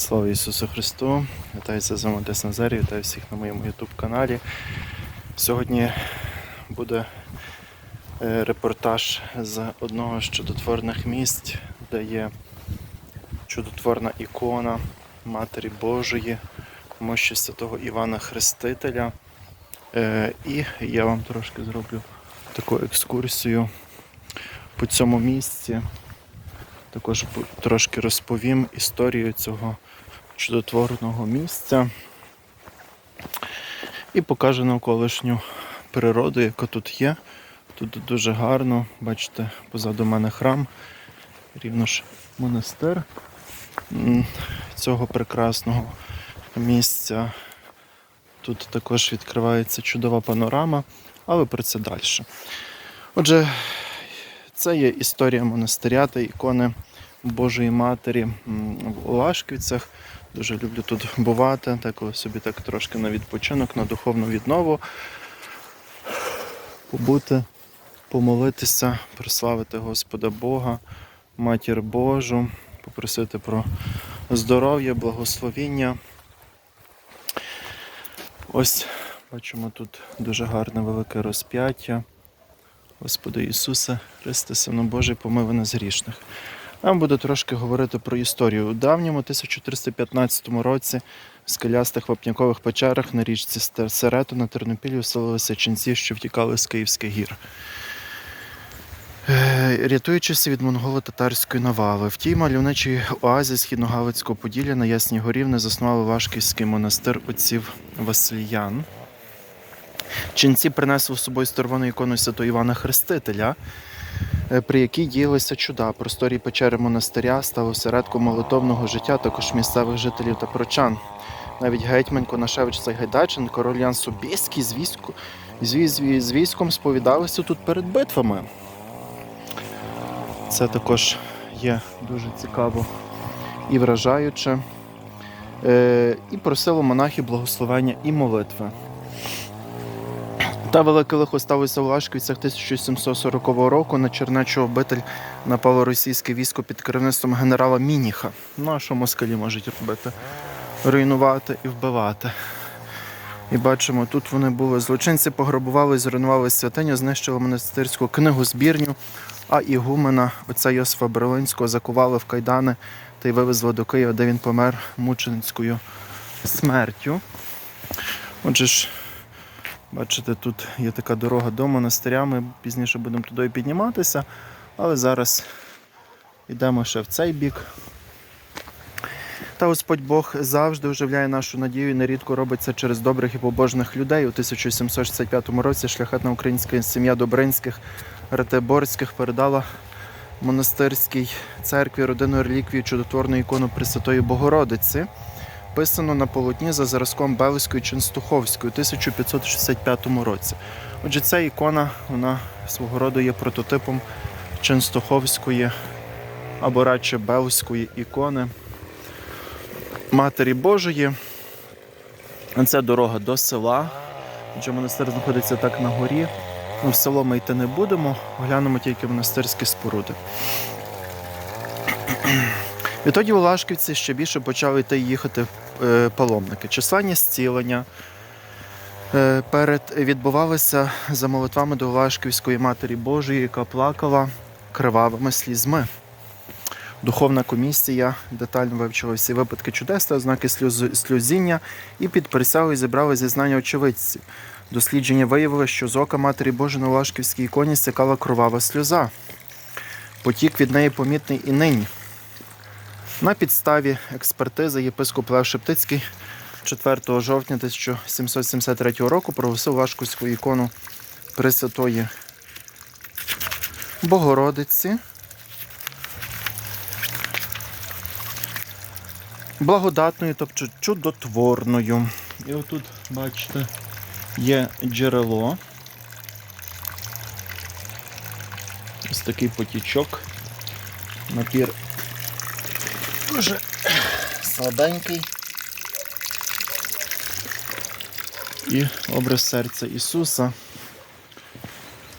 Слава Ісусу Христу! Вітаюся з вами Дес Назарій, вітаю всіх на моєму YouTube каналі. Сьогодні буде е, репортаж з одного з чудотворних місць, де є чудотворна ікона Матері Божої, мощі святого Івана Хрестителя. Е, І я вам трошки зроблю таку екскурсію по цьому місці. Також трошки розповім історію цього чудотворного місця і покажу навколишню природу, яка тут є. Тут дуже гарно, бачите, позаду мене храм, рівно ж монастир цього прекрасного місця. Тут також відкривається чудова панорама, але про це далі. Отже, це є історія монастиря та ікони Божої Матері в Олашківцях. Дуже люблю тут бувати, так собі так трошки на відпочинок, на духовну віднову. Побути, помолитися, прославити Господа Бога, Матір Божу, попросити про здоров'я, благословіння. Ось бачимо тут дуже гарне велике розп'яття. Господи Ісусе, Христе, Сину Божий, помилуй нас грішних. Нам буду трошки говорити про історію. У давньому 1315 році в скелястих вапнякових печерах на річці Серету на Тернопілі оселилися ченці, що втікали з Київських гір. Е, Рятуючись від монголо-татарської навали, в тій мальовничій оазі східногалицького Поділля на Ясній горі вони заснували Вашківський монастир отців Васильян. Ченці принесли з собою старовину ікону святого Івана Хрестителя, при якій діялися чуда. Просторі печери монастиря стали осередком молитовного життя також місцевих жителів та прочан. Навіть гетьман Конашевич Сайгайдачин, король Ян Собєський з, війську, з, вій- з військом сповідалися тут перед битвами. Це також є дуже цікаво і вражаюче. Е, і просило монахів благословення і молитви. Та велике лихо сталося в Лашківцях 1740 року. На Чернечу обитель напало російське військо під керівництвом генерала Мініха. Ну а що москалі можуть робити? Руйнувати і вбивати. І бачимо, тут вони були. Злочинці пограбували, зруйнували святиню, знищили монастирську книгу збірню, а ігумена отця Йосифа Берлинського закували в кайдани та й вивезли до Києва, де він помер мученицькою смертю. Отже ж, Бачите, тут є така дорога до монастиря. Ми пізніше будемо туди підніматися, але зараз йдемо ще в цей бік. Та Господь Бог завжди оживляє нашу надію і нерідко робить це через добрих і побожних людей. У 1765 році шляхетна українська сім'я Добринських Ратеборських передала монастирській церкві родину реліквію чудотворну ікону Пресвятої Богородиці писано на полотні за зразком Белської Ченстуховської у 1565 році. Отже, ця ікона вона свого роду є прототипом Ченстуховської або радше Белської ікони Матері Божої. Це дорога до села. Отже, монастир знаходиться так на горі. Ну, в село ми йти не будемо, глянемо тільки монастирські споруди. Відтоді у Лашківці ще більше почали йти їхати е, паломники. Численні зцілення е, перед відбувалися за молитвами до Лашківської Матері Божої, яка плакала кривавими слізьми. Духовна комісія детально вивчила всі випадки чудес та ознаки сльоз- сльозіння і під присягою зібрали зізнання очевидців. Дослідження виявило, що з ока Матері Божої на Лашківській іконі стікала кровава сльоза. Потік від неї помітний і нині. На підставі експертизи єпископ Лев Шептицький 4 жовтня 1773 року проголосив Лашківську ікону Пресвятої Богородиці. Благодатною, тобто чудотворною. І отут, бачите, є джерело. Ось такий потічок. Напір дуже слабенький. І образ серця Ісуса.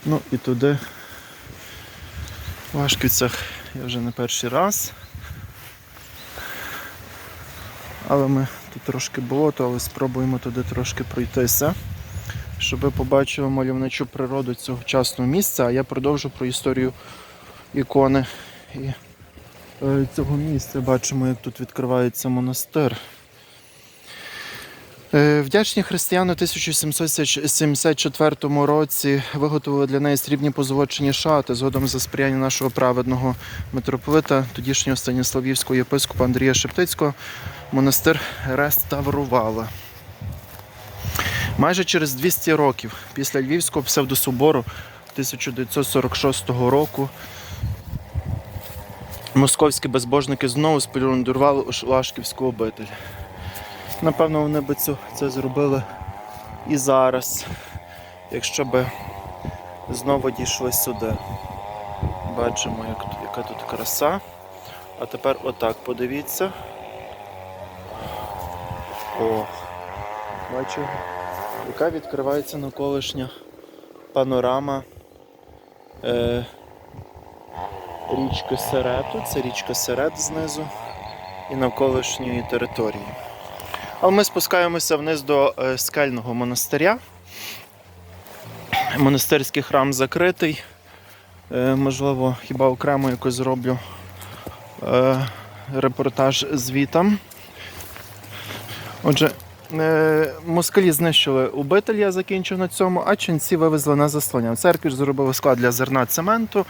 Ну і туди в Вашківцях я вже не перший раз. Але ми тут трошки болото, але спробуємо туди трошки пройтися, щоб побачили мальовничу природу цього вчасного місця. А я продовжу про історію ікони і цього місця. Бачимо, як тут відкривається монастир. Е, Вдячні християни у 1774 році виготовили для неї срібні позолочені шати згодом за сприяння нашого праведного митрополита, тодішнього Станіславівського єпископа Андрія Шептицького, монастир реставрували. Майже через 200 років після Львівського псевдособору 1946 року московські безбожники знову сплюндрували Лашківську обитель. Напевно, вони би це, зробили і зараз, якщо би знову дійшли сюди. Бачимо, як, яка тут краса. А тепер отак подивіться. О, бачу, яка відкривається навколишня панорама е, річки Серету. Це річка Серет знизу і навколишньої території. Але ми спускаємося вниз до е, скельного монастиря. Монастирський храм закритий. Е, можливо, хіба окремо якось зроблю е, репортаж звітам. Отже, москалі знищили убитель, я закінчив на цьому, а ченці вивезли на заслання. Церкві ж зробили склад для зерна цементу.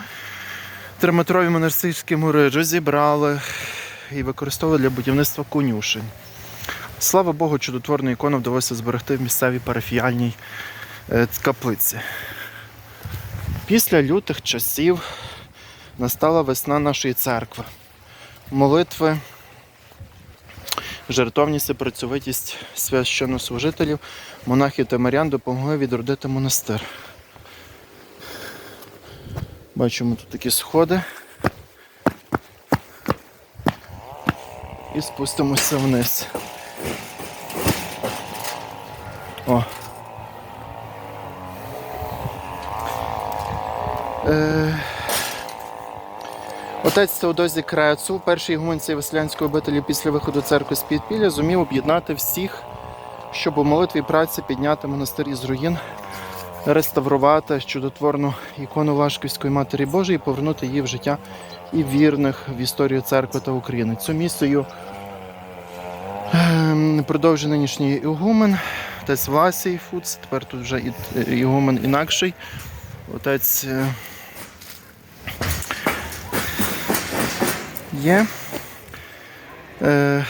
Триметрові монастирські мури розібрали і використовували для будівництва конюшень. Слава Богу, чудотворну ікону вдалося зберегти в місцевій парафіальній е, каплиці. Після лютих часів настала весна нашої церкви. Молитви, жертовність і працьовитість священнослужителів, монахів та марян допомогли відродити монастир. Бачимо тут такі сходи. І спустимося вниз. О. Е... Отець Теодозій Крецу, перший ігумен веселянської обителі після виходу церкви з підпілля, зумів об'єднати всіх, щоб у молитві праці підняти монастир із руїн, реставрувати чудотворну ікону Лашківської Матері Божої і повернути її в життя і вірних в історію церкви та України. Цю місію ем, продовжує нинішній ігумен, отець Власій Фуц, тепер тут вже е, ігумен інакший. Отець е, є. Е,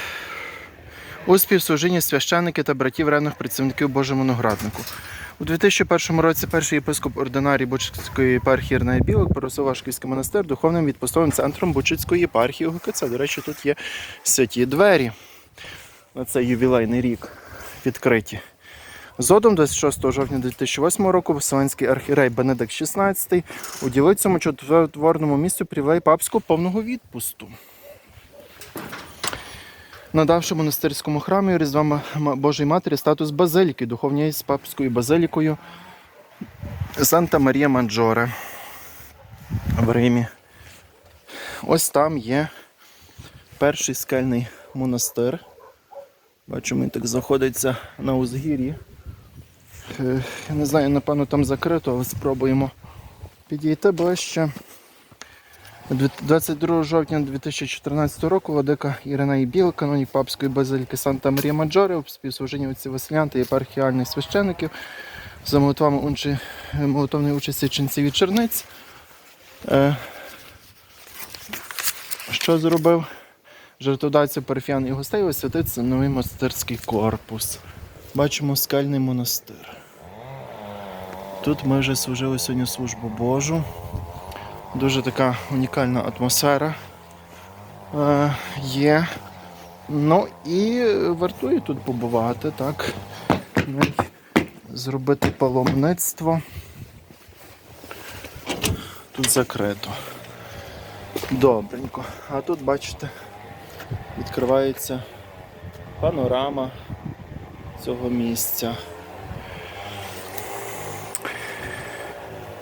у співслужінні священники та братів ревних працівників Божому награднику. У 2001 році перший єпископ ординарій Бучицької єпархії Ірней Білок просив Вашківський монастир духовним відпустовим центром Бучицької єпархії УГКЦ. До речі, тут є святі двері на цей ювілейний рік відкриті. Згодом 26 жовтня 2008 року Вселенський архірей Бенедикт XVI уділив цьому чудотворному місцю привілей папського повного відпусту. Надавши монастирському храмі Різдва Божої Матері статус базиліки, духовній з папською базилікою Санта Марія Манджоре в Римі. Ось там є перший скельний монастир. Бачимо, він так знаходиться на узгір'ї. Я не знаю, напевно, там закрито, але спробуємо підійти ближче. Дві- 22 жовтня 2014 року владика Ірина Біл, канонік папської базиліки Санта Марія Маджоре, у співслуженні отці Василян та єпархіальних священиків за молитвами унчі- молитовної участі ченців і черниць. Е, Що зробив? Жертводавця парафіян і гостей освятиться новий монастирський корпус. Бачимо скальний монастир. Тут ми вже служили сьогодні службу Божу. Дуже така унікальна атмосфера е, є. Ну і вартує тут побувати, так. Зробити паломництво. Тут закрито. Добренько. А тут, бачите, відкривається панорама цього місця.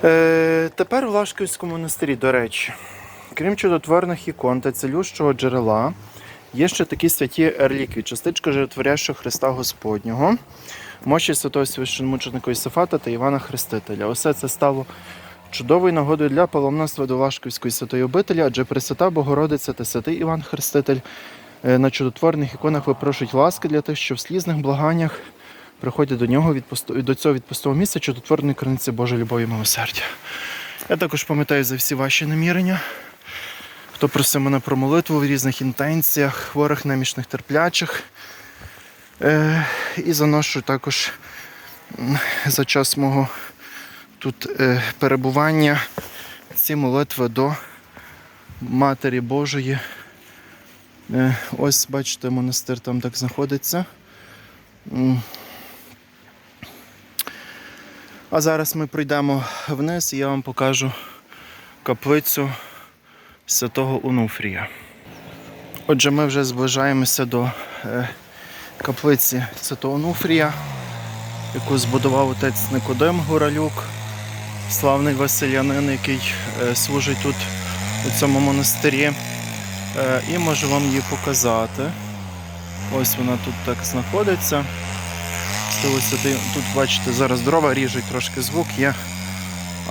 Е, тепер у Лашківському монастирі, до речі, крім чудотворних ікон та цілющого джерела, Є ще такі святі реліквії, частичка животворящого Христа Господнього, мощі святого священмученика Ісофата та Івана Хрестителя. Усе це стало чудовою нагодою для паломництва до Лашківської святої обителі, адже Пресвята Богородиця та святий Іван Хреститель е, на чудотворних іконах випрошують ласки для тих, що в слізних благаннях приходять до нього від пусто- до цього відпустого місця чудотворної криниці Божої любові і милосердя. Я також пам'ятаю за всі ваші намірення. Хто просив мене про молитву в різних інтенціях, хворих, немічних, терплячих. Е, і заношу також за час мого тут е, перебування ці молитви до Матері Божої. Е, ось, бачите, монастир там так знаходиться. А зараз ми прийдемо вниз і я вам покажу каплицю святого Онуфрія. Отже, ми вже зближаємося до е, каплиці святого Онуфрія, яку збудував отець Никодим Горалюк, славний василянин, який е, служить тут у цьому монастирі. Е, і можу вам її показати. Ось вона тут так знаходиться. Сюди- Тут, бачите, зараз дрова ріжуть, трошки звук є,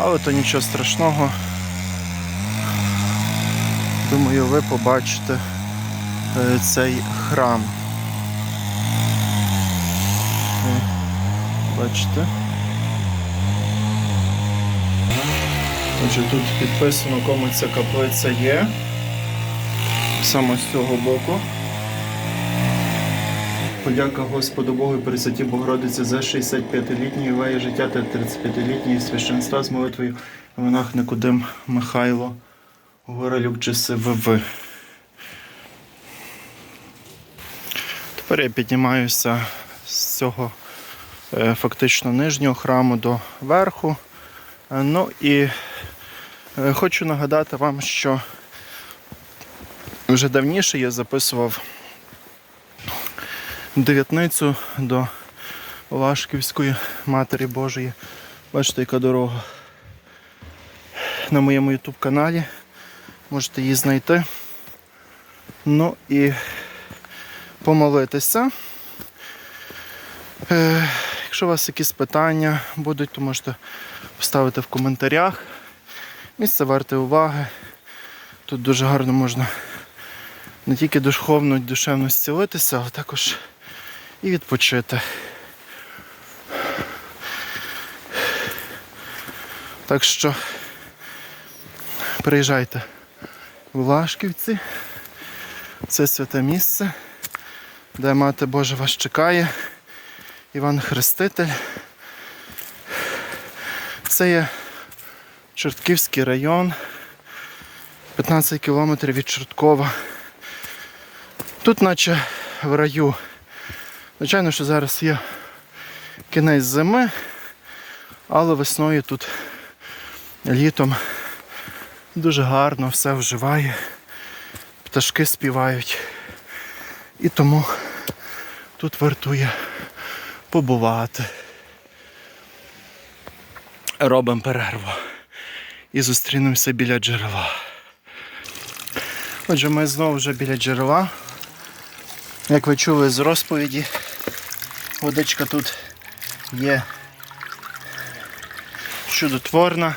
але то нічого страшного. Думаю, ви побачите е, цей храм. Е, Бачите? Отже, тут підписано, кому ця каплиця є. Саме з цього боку. Подяка Господу Богу і Пресвяті Богородиці за 65-літнє веє життя та 35-літнє священства з молитвою монах Никодим Михайло Горалюк часи ВВ. Тепер я піднімаюся з цього е, фактично нижнього храму до верху. Е, Ну і е, хочу нагадати вам, що вже давніше я записував дев'ятницю до Лашківської Матері Божої. Бачите, яка дорога на моєму YouTube каналі. Можете її знайти. Ну і помолитися. Е, якщо у вас якісь питання будуть, то можете поставити в коментарях. Місце варте уваги. Тут дуже гарно можна не тільки духовно душевно зцілитися, але також і відпочити. Так що приїжджайте в Лашківці. Це святе місце, де Мати Божа вас чекає. Іван Хреститель. Це є Чортківський район, 15 кілометрів від Чорткова. Тут наче в раю. Звичайно, що зараз є кінець зими, але весною тут літом дуже гарно все вживає, пташки співають. І тому тут вартує побувати. Робимо перерву і зустрінемося біля джерела. Отже, ми знову вже біля джерела. Як ви чули з розповіді, водичка тут є чудотворна.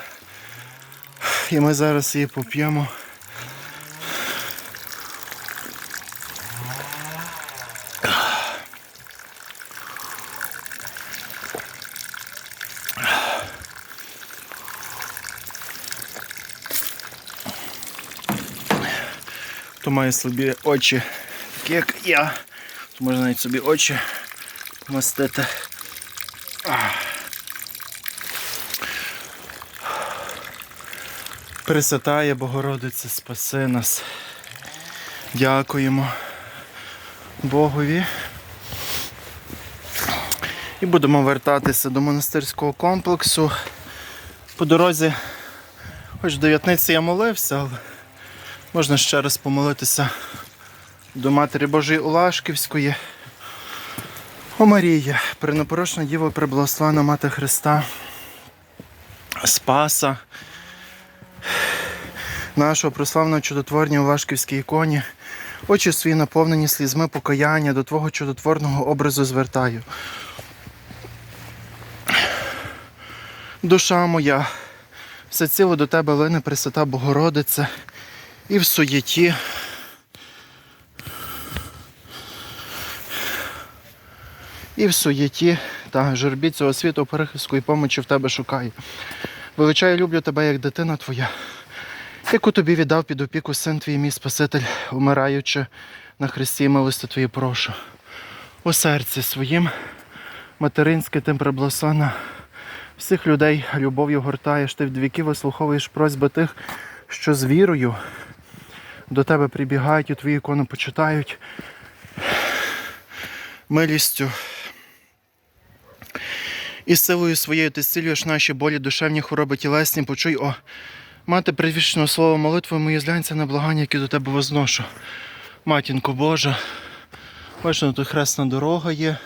І ми зараз її поп'ємо. Хто має слабі очі, як я, то можна навіть собі очі мастити. Пресвятає Богородице, спаси нас. Дякуємо Богові. І будемо вертатися до монастирського комплексу. По дорозі, хоч в дев'ятниці я молився, але можна ще раз помолитися до Матері Божої Улашківської. О Марія, пренепорочна Діва, преблагословена Мати Христа, Спаса, нашого прославного чудотворення у Вашківській іконі, Очі свої наповнені слізьми покаяння до Твого чудотворного образу звертаю. Душа моя, все ціло до тебе лине Пресвята Богородице, і в суєті. І в суєті та журбі цього світу перехистку і помочі в тебе шукаю. Величаю, люблю тебе, як дитина твоя, яку тобі віддав під опіку син твій, мій Спаситель, умираючи на хресті милости твої прошу. У серці своїм материнське тим прибласана. Всіх людей любов'ю гортаєш, ти вдвіки вислуховуєш просьби тих, що з вірою до тебе прибігають і твої ікони почитають. Милістю і силою своєю ти зцілюєш наші болі, душевні хвороби тілесні. Почуй, о, мати предвічного слова молитвою мої зглянься на благання, які до тебе возношу. Матінко Божа, бачиш, ну, тут хресна дорога є.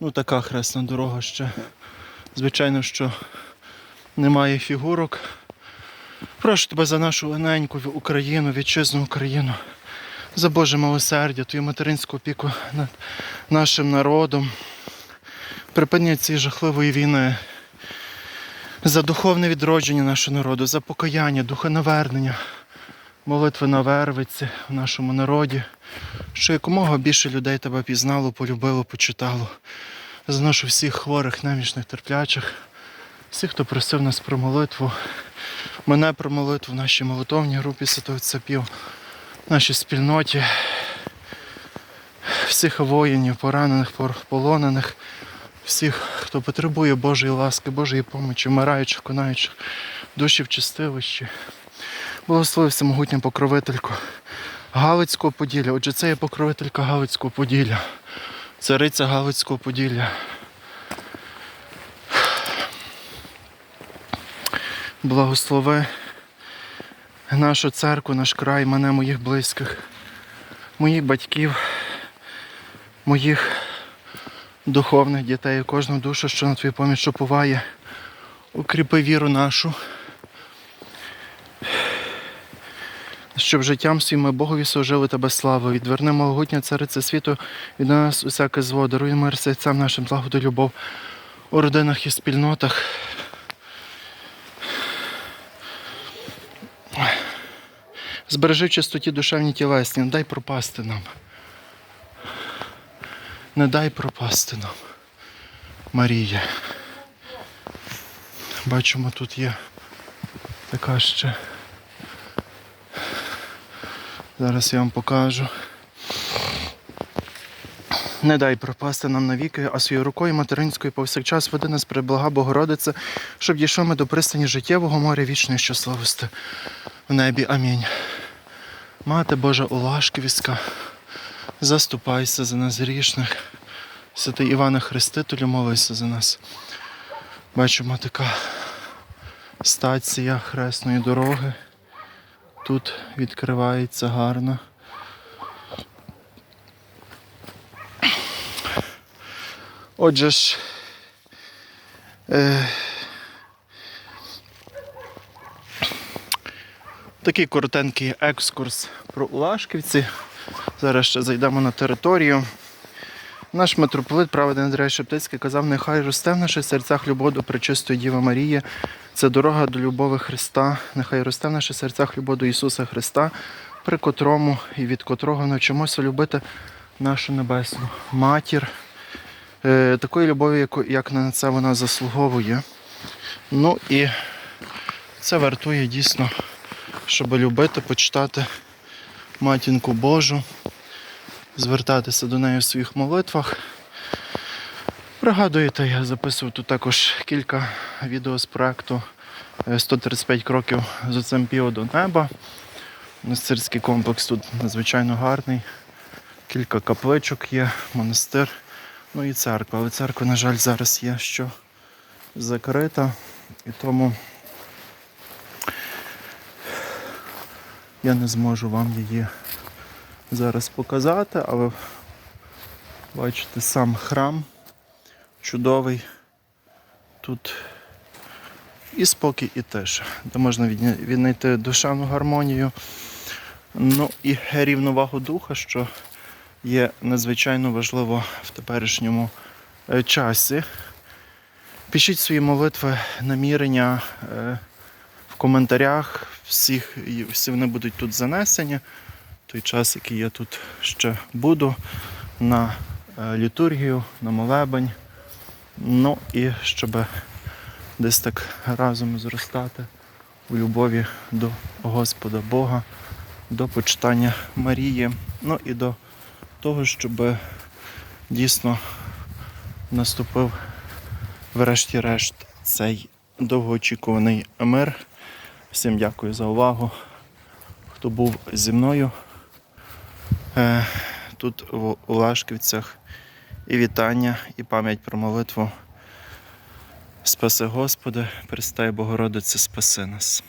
Ну, така хресна дорога ще. Звичайно, що немає фігурок. Прошу тебе за нашу лененьку Україну, вітчизну Україну, за Боже милосердя, твою материнську опіку над нашим народом. Припинення цієї жахливої війни, за духовне відродження нашого народу, за покаяння, духонавернення, молитви на вервиці в нашому народі, що якомога більше людей тебе пізнало, полюбило, почитало. За нашу всіх хворих, немічних, терплячих, всіх, хто просив нас про молитву, мене про молитву в нашій молитовній групі Святого Цапів, в нашій спільноті, всіх воїнів, поранених, полонених, всіх, хто потребує Божої ласки, Божої помочі, вмираючих, конаючих, душі в чистилищі. Благослови всемогутня покровительку Галицького Поділля. Отже, це є покровителька Галицького Поділля, цариця Галицького Поділля. Благослови нашу церкву, наш край, мене, моїх близьких, моїх батьків, моїх духовних дітей, кожну душу, що на твою поміч уповає. Укріпи віру нашу, щоб життям своїм ми Богові служили тебе славу. Відверни могутня цариця світу від нас усяке зло. Даруй мир серцям нашим злагоду любов у родинах і спільнотах. Збережи чистоті душевні тілесні, дай пропасти нам. Не дай пропасти нам. Марія. Бачимо, тут є така ще. Зараз я вам покажу. Не дай пропасти нам навіки, а своєю рукою материнською повсякчас веди нас приблага Богородице, щоб дійшли ми до пристані життєвого моря вічної щасливості в небі. Амінь. Мати Божа Улашківська, заступайся за нас грішних. Святий Івана Хрестителю, молися за нас. Бачимо така стація хресної дороги. Тут відкривається гарно. Отже ж, е, такий коротенький екскурс про Улашківці. Зараз ще зайдемо на територію. Наш митрополит, праведний Андрей Шептицький, казав, нехай росте в наших серцях любов до пречистої Діви Марії. Це дорога до любові Христа. Нехай росте в наших серцях любов до Ісуса Христа, при котрому і від котрого навчимося любити нашу небесну матір. Е, такої любові, як на це вона заслуговує. Ну і це вартує дійсно, щоб любити, почитати матінку Божу звертатися до неї в своїх молитвах. Пригадуєте, я записував тут також кілька відео з проекту е, 135 кроків з отцем Піо до неба. Монастирський комплекс тут надзвичайно гарний. Кілька капличок є, монастир, ну і церква. Але церква, на жаль, зараз є що закрита. І тому я не зможу вам її зараз показати, але бачите сам храм чудовий. Тут і спокій, і тиша, де можна віднайти душевну гармонію, Ну і рівновагу духа, що є надзвичайно важливо в теперішньому е, часі. Пишіть свої молитви, намірення е, коментарях. Всіх, всі вони будуть тут занесені. Той час, який я тут ще буду, на е, літургію, на молебень. Ну і щоб десь так разом зростати у любові до Господа Бога, до почитання Марії, ну і до того, щоб дійсно наступив врешті-решт цей довгоочікуваний мир. Всім дякую за увагу, хто був зі мною е, тут в Улашківцях. І вітання, і пам'ять про молитву. Спаси Господи, Престай Богородице, спаси нас.